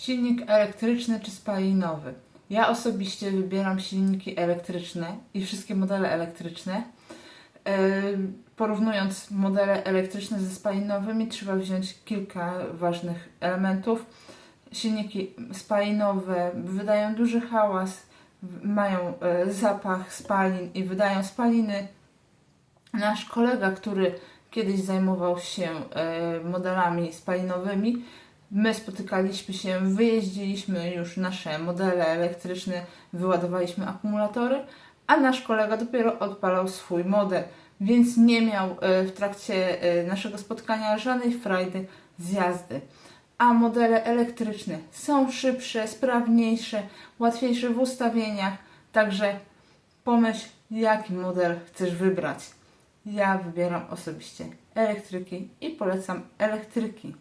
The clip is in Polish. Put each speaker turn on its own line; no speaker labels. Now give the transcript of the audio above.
Silnik elektryczny czy spalinowy? Ja osobiście wybieram silniki elektryczne i wszystkie modele elektryczne. Yy, Porównując modele elektryczne ze spalinowymi, trzeba wziąć kilka ważnych elementów. Silniki spalinowe wydają duży hałas, mają e, zapach spalin i wydają spaliny. Nasz kolega, który kiedyś zajmował się e, modelami spalinowymi, my spotykaliśmy się, wyjeździliśmy już nasze modele elektryczne, wyładowaliśmy akumulatory, a nasz kolega dopiero odpalał swój model, więc nie miał e, w trakcie e, naszego spotkania żadnej frajdy z jazdy. A modele elektryczne są szybsze, sprawniejsze, łatwiejsze w ustawieniach, także pomyśl, jaki model chcesz wybrać. Ja wybieram osobiście elektryki i polecam elektryki.